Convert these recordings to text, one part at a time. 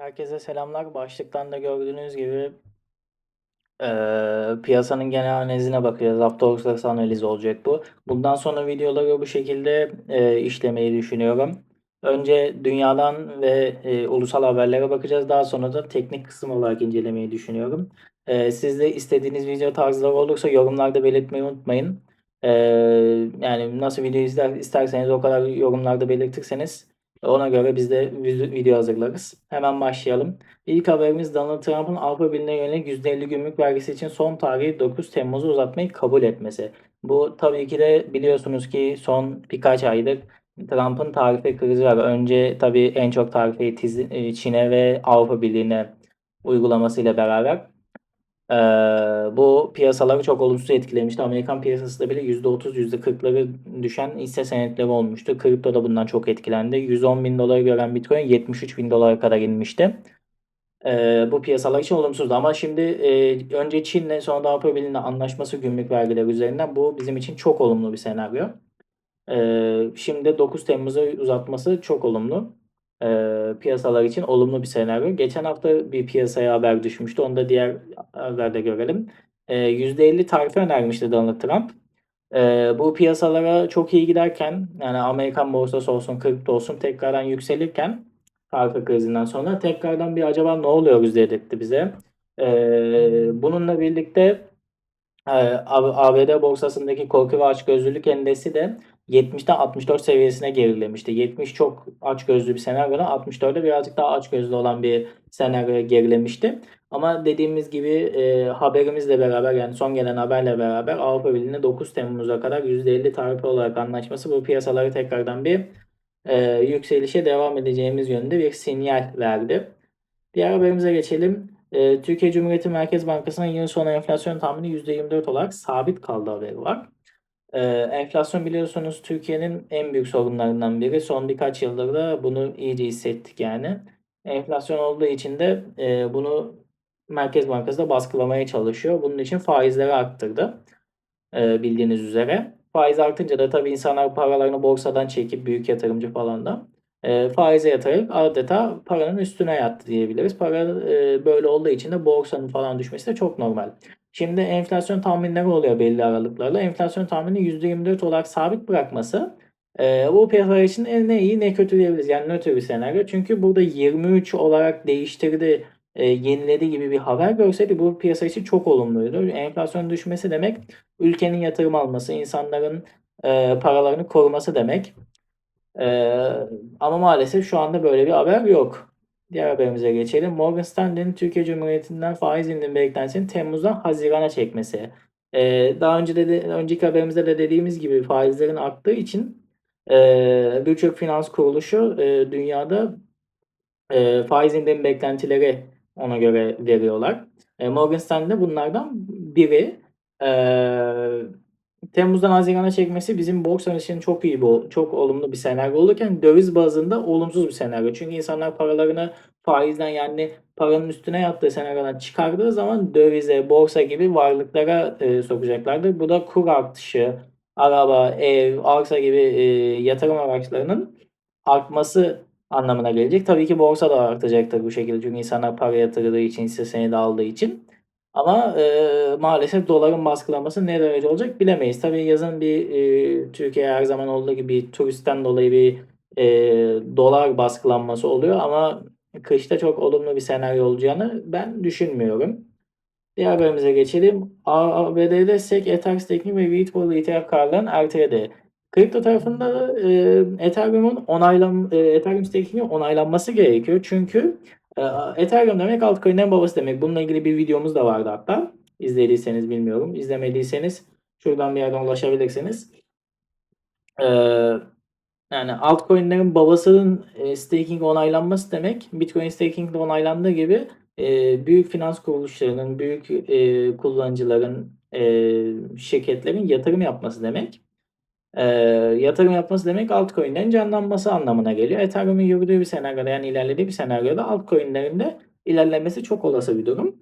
Herkese selamlar. Başlıktan da gördüğünüz gibi eee, piyasanın genel analizine bakacağız. Hafta ortası analizi olacak bu. Bundan sonra videoları bu şekilde eee, işlemeyi düşünüyorum. Önce dünyadan ve eee, ulusal haberlere bakacağız. Daha sonra da teknik kısım olarak incelemeyi düşünüyorum. Eee, siz de istediğiniz video tarzları olursa yorumlarda belirtmeyi unutmayın. Eee, yani nasıl video izler isterseniz o kadar yorumlarda belirtirseniz ona göre biz de vi- video hazırlarız. Hemen başlayalım. İlk haberimiz Donald Trump'ın Avrupa Birliği'ne yönelik %50 gümrük vergisi için son tarihi 9 Temmuz'u uzatmayı kabul etmesi. Bu tabii ki de biliyorsunuz ki son birkaç aydır Trump'ın tarife krizi var. Önce tabii en çok tarifeyi e, Çin'e ve Avrupa Birliği'ne uygulamasıyla beraber ee, bu piyasaları çok olumsuz etkilemişti. Amerikan piyasası da bile %30, %40'ları düşen hisse senetleri olmuştu. Kripto da bundan çok etkilendi. 110 bin doları gören Bitcoin 73 bin dolara kadar inmişti. Ee, bu piyasalar için olumsuzdu. Ama şimdi e, önce Çin'le sonra da Avrupa Birliği'nin anlaşması gümrük vergileri üzerinden bu bizim için çok olumlu bir senaryo. Ee, şimdi 9 Temmuz'a uzatması çok olumlu. Ee, piyasalar için olumlu bir senaryo. Geçen hafta bir piyasaya haber düşmüştü. Onu da diğer haberde görelim. Ee, %50 tarife önermişti Donald Trump. Ee, bu piyasalara çok iyi giderken yani Amerikan borsası olsun, kripto olsun tekrardan yükselirken tarife krizinden sonra tekrardan bir acaba ne oluyoruz dedirtti bize. Ee, bununla birlikte e, ABD borsasındaki korku ve açgözlülük endeksi de 70'ten 64 seviyesine gerilemişti. 70 çok açgözlü bir senaryoda 64'de birazcık daha açgözlü olan bir senaryoya gerilemişti. Ama dediğimiz gibi e, haberimizle beraber yani son gelen haberle beraber Avrupa Birliği'ne 9 Temmuz'a kadar %50 tarife olarak anlaşması bu piyasaları tekrardan bir e, yükselişe devam edeceğimiz yönünde bir sinyal verdi. Diğer haberimize geçelim. E, Türkiye Cumhuriyeti Merkez Bankası'nın yıl sonu enflasyon tahmini %24 olarak sabit kaldı haberi var. E, enflasyon biliyorsunuz Türkiye'nin en büyük sorunlarından biri. Son birkaç yıldır da bunu iyice hissettik yani. Enflasyon olduğu için de e, bunu Merkez Bankası da baskılamaya çalışıyor. Bunun için faizleri arttırdı. E, bildiğiniz üzere. Faiz artınca da tabii insanlar paralarını borsadan çekip büyük yatırımcı falan da e, faize yatarak adeta paranın üstüne yattı diyebiliriz. Para e, böyle olduğu için de borsanın falan düşmesi de çok normal. Şimdi enflasyon tahminleri oluyor belli aralıklarla. Enflasyon tahmini %24 olarak sabit bırakması e, bu piyasalar için ne iyi ne kötü diyebiliriz. Yani nötr bir senaryo. Çünkü burada 23 olarak değiştirdi, e, yeniledi gibi bir haber görseydi bu piyasa için çok olumluydu. Enflasyon düşmesi demek ülkenin yatırım alması, insanların e, paralarını koruması demek. Ama maalesef şu anda böyle bir haber yok. Diğer haberimize geçelim. Morgan Stanley'nin Türkiye Cumhuriyeti'nden faiz indirimi beklentisini Temmuz'dan Haziran'a çekmesi. Ee, daha önce de önceki haberimizde de dediğimiz gibi faizlerin arttığı için e, birçok finans kuruluşu e, dünyada e, faiz indirimi beklentileri ona göre veriyorlar. E, Morgan Stanley de bunlardan biri. E, Temmuz'dan Haziran'a çekmesi bizim borsa için çok iyi bir, çok olumlu bir senaryo olurken döviz bazında olumsuz bir senaryo. Çünkü insanlar paralarını faizden yani paranın üstüne yattığı senaryodan çıkardığı zaman dövize, borsa gibi varlıklara e, sokacaklardır. Bu da kur artışı, araba, ev, arsa gibi e, yatırım araçlarının artması anlamına gelecek. Tabii ki borsa da artacaktır bu şekilde. Çünkü insanlar para yatırdığı için, hisse senedi aldığı için. Ama e, maalesef doların baskılanması ne derece olacak bilemeyiz. Tabii yazın bir e, Türkiye her zaman olduğu gibi turistten dolayı bir e, dolar baskılanması oluyor ama kışta çok olumlu bir senaryo olacağını ben düşünmüyorum. Diğer haberimize geçelim. ABD'de SEC, Ether Staking ve Ripple ETF kararlarının erteledi. Kripto tarafında da e, Ethereum'un onaylan e, Ethereum staking'in onaylanması gerekiyor. Çünkü Ethereum demek altcoin'lerin babası demek. Bununla ilgili bir videomuz da vardı hatta. İzlediyseniz bilmiyorum. İzlemediyseniz şuradan bir yerden ulaşabilirsiniz. E, yani altcoin'lerin babasının e, staking onaylanması demek Bitcoin staking de onaylandığı gibi e, büyük finans kuruluşlarının, büyük e, kullanıcıların, e, şirketlerin yatırım yapması demek. E, yatırım yapması demek altcoin'lerin canlanması anlamına geliyor. Ethereum'un yürüdüğü bir senaryoda yani ilerlediği bir senaryoda altcoin'lerin de ilerlemesi çok olası bir durum.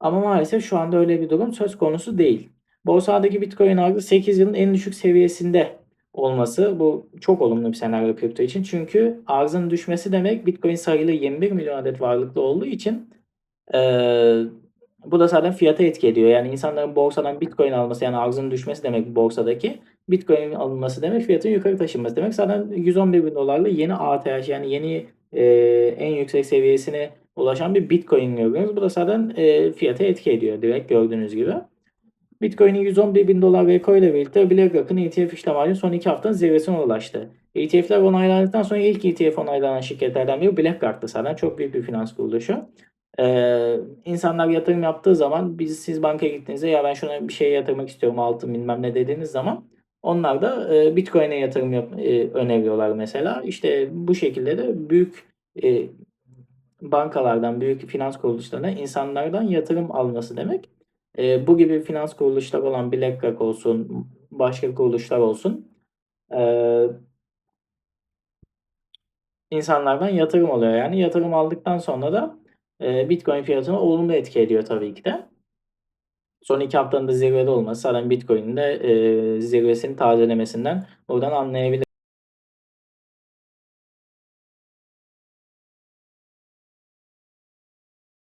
Ama maalesef şu anda öyle bir durum söz konusu değil. Borsadaki Bitcoin arzı 8 yılın en düşük seviyesinde olması bu çok olumlu bir senaryo kripto için. Çünkü arzın düşmesi demek Bitcoin sayılı 21 milyon adet varlıklı olduğu için eee, bu da zaten fiyata etki ediyor. Yani insanların borsadan Bitcoin alması yani arzın düşmesi demek borsadaki. Bitcoin alınması demek fiyatın yukarı taşınması demek. Zaten 111 bin dolarla yeni ATH yani yeni eee, en yüksek seviyesine ulaşan bir Bitcoin görüyoruz. Bu da zaten eee, fiyata etki ediyor direkt gördüğünüz gibi. Bitcoin'in 111 bin dolar reko ile birlikte BlackRock'ın ETF işlem hacmi son 2 haftanın zirvesine ulaştı. ETF'ler onaylandıktan sonra ilk ETF onaylanan şirketlerden biri BlackRock'tı zaten. Çok büyük bir finans kuruluşu. Ee, insanlar yatırım yaptığı zaman biz siz bankaya gittiğinizde ya ben şuna bir şeye yatırmak istiyorum altın bilmem ne dediğiniz zaman onlar da e, Bitcoin'e yatırım yap, e, öneriyorlar mesela. İşte bu şekilde de büyük e, bankalardan, büyük finans kuruluşlarına insanlardan yatırım alması demek. E, bu gibi finans kuruluşları olan BlackRock olsun, başka kuruluşlar olsun e, insanlardan yatırım alıyor. Yani yatırım aldıktan sonra da e, Bitcoin fiyatına olumlu etki ediyor tabii ki de. Son 2 haftanın da zirvede olması zaten Bitcoin'in de e, zirvesini tazelemesinden buradan anlayabilirsiniz.